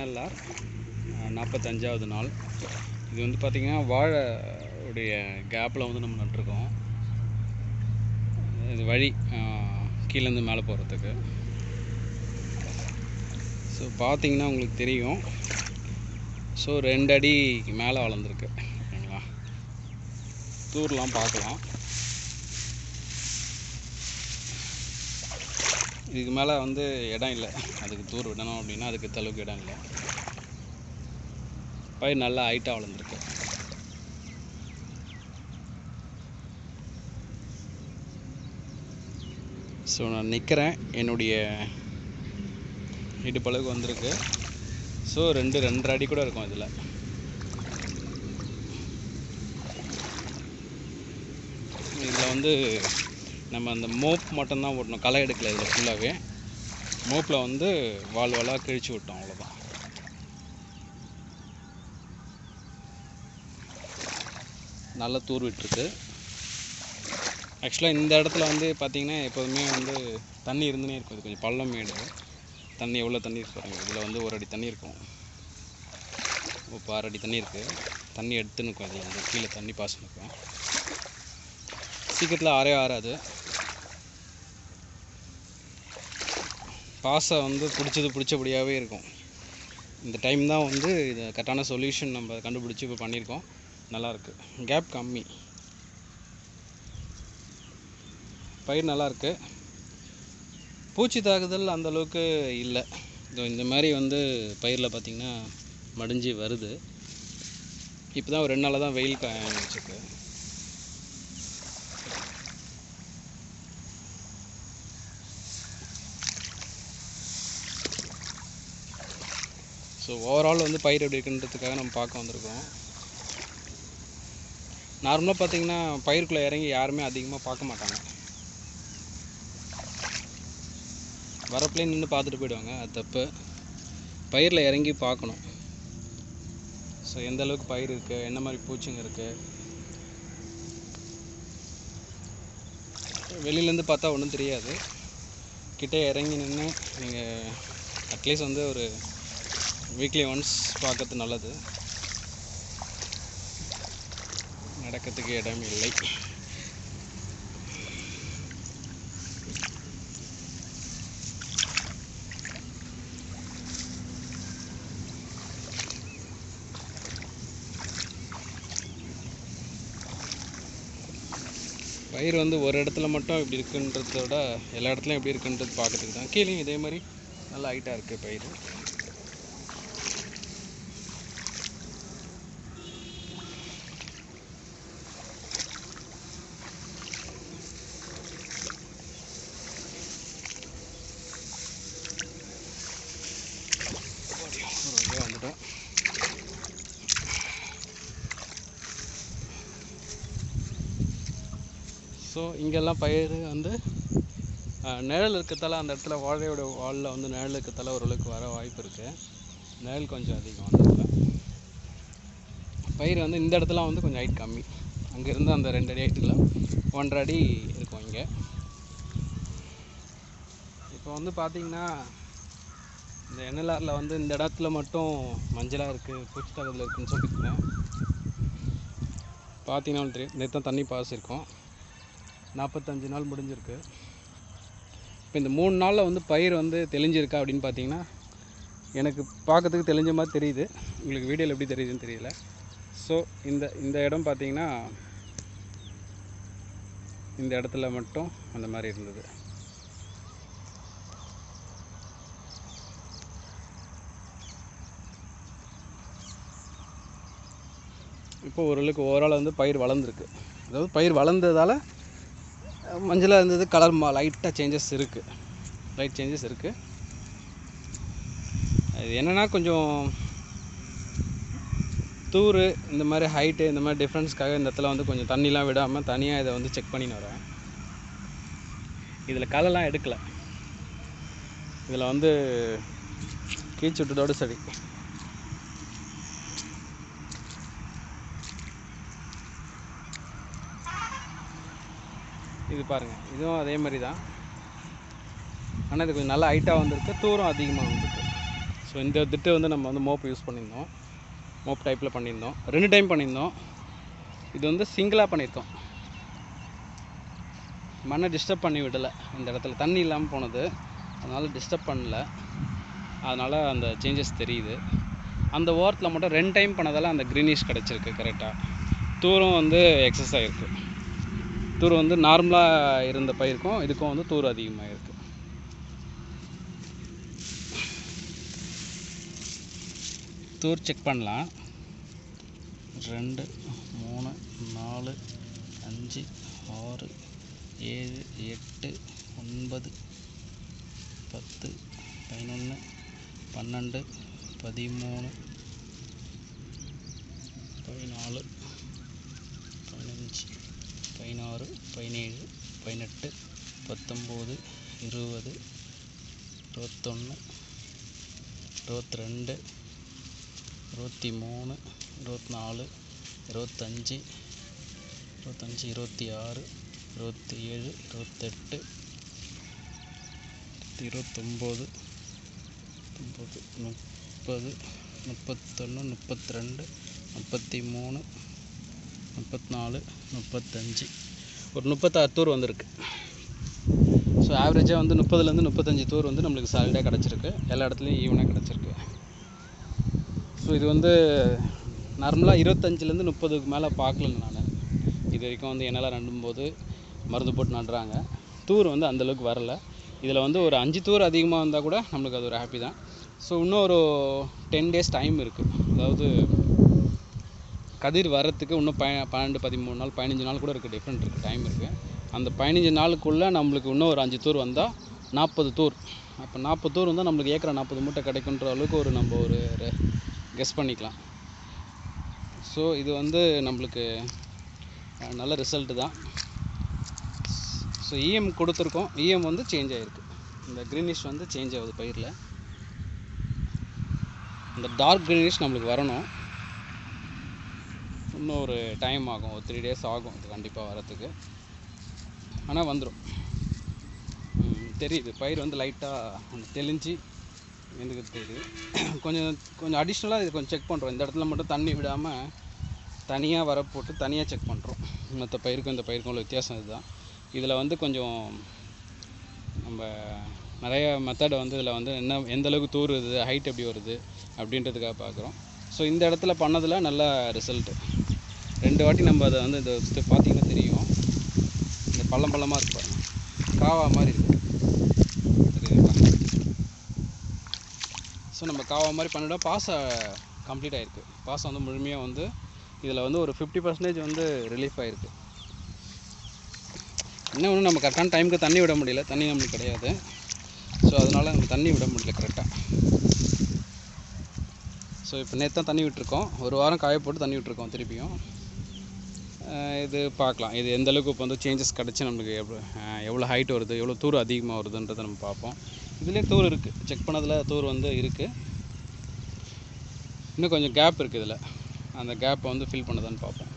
NLR நாற்பத்தஞ்சாவது நாள். இது வந்து பார்த்திங்கன்னா வாழை உடைய கேப்பில் வந்து நம்ம நட்டிருக்கோம். இது வழி கீழேருந்து மேலே போகிறதுக்கு ஸோ பார்த்திங்கன்னா உங்களுக்கு தெரியும். ஸோ ரெண்டு அடிக்கு மேலே வளர்ந்துருக்கு. ஓகேங்களா தூர்லாம் பார்க்கலாம். இதுக்கு மேலே வந்து இடம் இல்லை. அதுக்கு தூர் விடணும் அப்படின்னா அதுக்கு தளவுக்கு இடம் இல்லை. பயிர் நல்லா ஹைட்டாக வளர்ந்துருக்கு. ஸோ நான் நிற்கிறேன் என்னுடைய இடுப்பளவுக்கு வந்திருக்கு. ஸோ ரெண்டு ரெண்டரை அடி கூட இருக்கும் இதில். இதில் வந்து நம்ம அந்த மோப் மட்டும்தான் ஓட்டணும். களை எடுக்கல இதில் ஃபுல்லாகவே மோப்பில் வந்து வால் வாலாக கிழிச்சு விட்டோம் அவ்வளோதான் நல்லா தூர் விட்டுருக்கு ஆக்சுவலாக இந்த இடத்துல வந்து பார்த்திங்கன்னா எப்போதுமே வந்து தண்ணி இருந்துனே இருக்கும். இது கொஞ்சம் பள்ளம் மேடு. தண்ணி எவ்வளோ தண்ணி இருக்கு இதில் வந்து ஒரு அடி தண்ணி இருக்கும். இப்போ ஆறு அடி தண்ணி இருக்குது தண்ணி எடுத்துன்னு இருக்கும் இதில். வந்து கீழே தண்ணி பாசம் இருக்கும் சீக்கிரத்தில் ஆறே ஆறாது. பாசை வந்து பிடிச்சது பிடிச்சபடியாகவே இருக்கும். இந்த டைம் தான் வந்து இது கரெக்டான சொல்யூஷன் நம்ம கண்டுபிடிச்சி இப்போ பண்ணியிருக்கோம். நல்லாயிருக்கு. கேப் கம்மி. பயிர் நல்லாயிருக்கு. பூச்சி தாக்குதல் அந்தளவுக்கு இல்லை. இதோ இந்த மாதிரி வந்து பயிரில் பார்த்திங்கன்னா மடிஞ்சு வருது. இப்போ தான் ஒரு ரெண்டு நாளாக தான் வெயில் காய்ச்சிருக்கு ஸோ ஓவரால் வந்து பயிர் எப்படி இருக்குன்றதுக்காக நம்ம பார்க்க வந்திருக்கோம். நார்மலாக பார்த்தீங்கன்னா பயிருக்குள்ளே இறங்கி யாருமே அதிகமாக பார்க்க மாட்டாங்க. வரப்புலேயே நின்று பார்த்துட்டு போயிடுவாங்க அது தப்பு. பயிரில் இறங்கி பார்க்கணும். ஸோ எந்த அளவுக்கு பயிர் இருக்குது என்ன மாதிரி பூச்சிங்க இருக்குது வெளியிலேருந்து பார்த்தா ஒன்றும் தெரியாது. கிட்டே இறங்கி நின்று நீங்கள் அட்லீஸ்ட் வந்து ஒரு வீக்லி ஒன்ஸ் பார்க்கறது நல்லது. நடக்கிறதுக்கு இடம் இல்லை. பயிர் வந்து ஒரு இடத்துல மட்டும் இப்படி இருக்குன்றத விட எல்லா இடத்துலையும் எப்படி இருக்குன்றது பார்க்கறதுக்கு தான். கீழேயும் இதே மாதிரி நல்லா ஹைட்டாக இருக்குது பயிர். ஸோ இங்கெல்லாம் பயிர் வந்து நிழல் இருக்கிறதால அந்த இடத்துல வாழையோட வாலில் வந்து நிழல் இருக்கிறதால ஓரளவுக்கு வர வாய்ப்பு இருக்குது நிழல் கொஞ்சம் அதிகம் அந்த இடத்துல. பயிர் வந்து இந்த இடத்துல வந்து கொஞ்சம் ஹைட் கம்மி. அங்கேருந்து அந்த ரெண்டு அடி ஹைட்டில் ஒன்றரை அடி இருக்கும் இங்கே. இப்போ வந்து பார்த்தீங்கன்னா இந்த என்எல்ஆரில் வந்து இந்த இடத்துல மட்டும் மஞ்சளாக இருக்குது பூச்சி தாக்குதல் இருக்குதுன்னு சொல்லியிருக்கேன். பார்த்தீங்கன்னா தெரியும் நேற்று தான் தண்ணி பாஸ் இருக்கும் நாற்பத்தஞ்சு நாள் முடிஞ்சிருக்கு. இப்போ இந்த மூணு நாளில் வந்து பயிர் வந்து தெளிஞ்சிருக்கா அப்படின்னு பார்த்தீங்கன்னா எனக்கு பார்க்கறதுக்கு தெளிஞ்ச மாதிரி தெரியுது. உங்களுக்கு வீடியோவில் எப்படி தெரியுதுன்னு தெரியல. ஸோ இந்த இந்த இடம் பார்த்தீங்கன்னா இந்த இடத்துல மட்டும் அந்த மாதிரி இருந்தது. இப்போ ஓரளவுக்கு ஓவரால் வந்து பயிர் வளர்ந்துருக்கு. அதாவது பயிர் வளர்ந்ததால் மஞ்சளாக இருந்தது கலர் மா லைட்டாக சேஞ்சஸ் இருக்குது லைட் சேஞ்சஸ் இருக்குது அது என்னென்னா கொஞ்சம் தூர் இந்த மாதிரி ஹைட்டு இந்த மாதிரி டிஃப்ரென்ஸ்க்காக இந்த இடத்துல வந்து கொஞ்சம் தண்ணிலாம் விடாமல் தனியாக இதை வந்து செக் பண்ணின்னு வரேன். இதில் களைலாம் எடுக்கலை. இதில் வந்து கீச்சு விட்டதோடு சரி. இது பாருங்கள் இதுவும் அதே மாதிரி தான் ஆனால் இது கொஞ்சம் நல்லா ஹைட்டாக வந்திருக்கு தூரம் அதிகமாக வந்திருக்கு. ஸோ இந்த திட்டு வந்து நம்ம வந்து மோப் யூஸ் பண்ணியிருந்தோம். மோப் டைப்பில் பண்ணியிருந்தோம். ரெண்டு டைம் பண்ணியிருந்தோம். இது வந்து சிங்கிளாக பண்ணியிருக்கோம். மண்ணை டிஸ்டர்ப் பண்ணி விடலை. இந்த இடத்துல தண்ணி இல்லாமல் போனது. அதனால் டிஸ்டர்ப் பண்ணல. அதனால் அந்த சேஞ்சஸ் தெரியுது. அந்த ஓரத்தில் மட்டும் ரெண்டு டைம் பண்ணதால் அந்த க்ரீனிஷ் கிடச்சிருக்கு கரெக்டாக தூரம் வந்து எக்ஸஸ் ஆகிருக்கு தூர் வந்து நார்மலாக இருந்த பயிருக்கும் இதுக்கும் வந்து தூர் அதிகமாக இருக்குது தூர் செக் பண்ணலாம். ரெண்டு மூணு நாலு அஞ்சு ஆறு ஏழு எட்டு ஒன்பது பத்து பதினொன்று பன்னெண்டு பதிமூணு பதினாலு பதினஞ்சு பதினாறு பதினேழு பதினெட்டு பத்தொம்போது இருபது இருபத்தொன்று இருபத்தி ரெண்டு இருபத்தி மூணு இருபத்தி நாலு இருபத்தஞ்சி இருபத்தஞ்சி இருபத்தி ஆறு இருபத்தி ஏழு இருபத்தெட்டு இருபத்தொம்போது ஒம்பது முப்பது முப்பத்தொன்று முப்பத்தி ரெண்டு முப்பத்தி மூணு முப்பத்தி நாலு முப்பத்தஞ்சு. ஒரு முப்பத்தாறு தூர் வந்திருக்கு. ஸோ ஆவரேஜாக வந்து முப்பதுலேருந்து முப்பத்தஞ்சு தூர் வந்து நம்மளுக்கு சாலிடாக கிடச்சிருக்கு. எல்லா இடத்துலையும் ஈவனாக கிடச்சிருக்கு. ஸோ இது வந்து நார்மலாக இருபத்தஞ்சிலேருந்து முப்பதுக்கு மேலே பார்க்கல நான். இது வரைக்கும் வந்து என்னெல்லாம் நடும்போது மருந்து போட்டு நடுறாங்க. தூர் வந்து அந்தளவுக்கு வரல. இதில் வந்து ஒரு அஞ்சு தூர் அதிகமாக வந்தால் கூட நம்மளுக்கு அது ஒரு ஹாப்பி தான். ஸோ இன்னும் ஒரு டென் டேஸ் டைம் இருக்குது அதாவது கதிர் வரத்துக்கு இன்னும் ப பன்னெண்டு பதிமூணு நாள் பதினஞ்சு நாள் கூட இருக்குது டிஃப்ரெண்ட் இருக்குது டைம் இருக்குது அந்த பதினஞ்சு நாளுக்குள்ளே நம்மளுக்கு இன்னும் ஒரு அஞ்சு தூர் வந்தால் நாற்பது தூர் அப்போ நாற்பது தூர் வந்தால் நம்மளுக்கு ஏக்கரை நாற்பது மூட்டை கிடைக்குன்ற அளவுக்கு ஒரு நம்ம ஒரு கெஸ் பண்ணிக்கலாம். ஸோ இது வந்து நம்மளுக்கு நல்ல ரிசல்ட்டு தான். ஸோ இஎம் கொடுத்துருக்கோம். இஎம் வந்து சேஞ்ச் ஆகிருக்கு இந்த க்ரீனிஷ் வந்து சேஞ்ச் ஆகுது பயிரில். இந்த டார்க் க்ரீனிஷ் நம்மளுக்கு வரணும். இன்னும் ஒரு டைம் ஆகும். ஒரு த்ரீ டேஸ் ஆகும். இது கண்டிப்பாக வரத்துக்கு ஆனால் வந்துடும் தெரியுது. பயிர் வந்து லைட்டாக அந்த தெளிஞ்சு எனக்கு தெரியுது கொஞ்சம் கொஞ்சம் அடிஷ்னலாக இது கொஞ்சம் செக் பண்ணுறோம் இந்த இடத்துல மட்டும் தண்ணி விடாமல் தனியாக வர போட்டு தனியாக செக் பண்ணுறோம் மற்ற பயிருக்கும் இந்த பயிருக்கும் உள்ள வித்தியாசம் இதுதான். இதில் வந்து கொஞ்சம் நம்ம நிறைய மெத்தடை வந்து இதில் வந்து என்ன எந்த அளவுக்கு தூர் வருது ஹைட் எப்படி வருது அப்படின்றதுக்காக பார்க்குறோம் ஸோ இந்த இடத்துல பண்ணதில் நல்ல ரிசல்ட்டு ரெண்டு வாட்டி நம்ம அதை வந்து இந்த இது பார்த்தீங்கன்னா தெரியும். இந்த பள்ளம் பள்ளமாக இருக்கு காவா மாதிரி இருக்கும் தெரியுதுங்களா ஸோ நம்ம காவா மாதிரி பண்ணிவிட பாசம் கம்ப்ளீட் ஆகிருக்கு பாசம் வந்து முழுமையாக வந்து இதில் வந்து ஒரு ஃபிஃப்டி பர்சன்டேஜ் வந்து ரிலீஃப் ஆகிருக்கு இன்னும் ஒன்று நம்ம கரெக்டான டைமுக்கு தண்ணி விட முடியல. தண்ணி நம்மளுக்கு கிடையாது. ஸோ அதனால் நம்ம தண்ணி விட முடியல கரெக்டாக ஸோ இப்போ நேற்று தான் தண்ணி விட்டுருக்கோம். ஒரு வாரம் காய போட்டு தண்ணி விட்டுருக்கோம் திருப்பியும். இது பார்க்கலாம். இது எந்த அளவுக்கு இப்போ வந்து சேஞ்சஸ் கிடச்சி நம்மளுக்கு எவ்வளோ எவ்வளோ ஹைட் வருது எவ்வளோ தூர் அதிகமாக வருதுன்றதை நம்ம பார்ப்போம். இதுலேயே தூர் இருக்குது செக் பண்ணதில் தூர் வந்து இருக்குது இன்னும் கொஞ்சம் கேப் இருக்குது இதில். அந்த கேப்பை வந்து ஃபில் பண்ணுதான்னு பார்ப்போம்.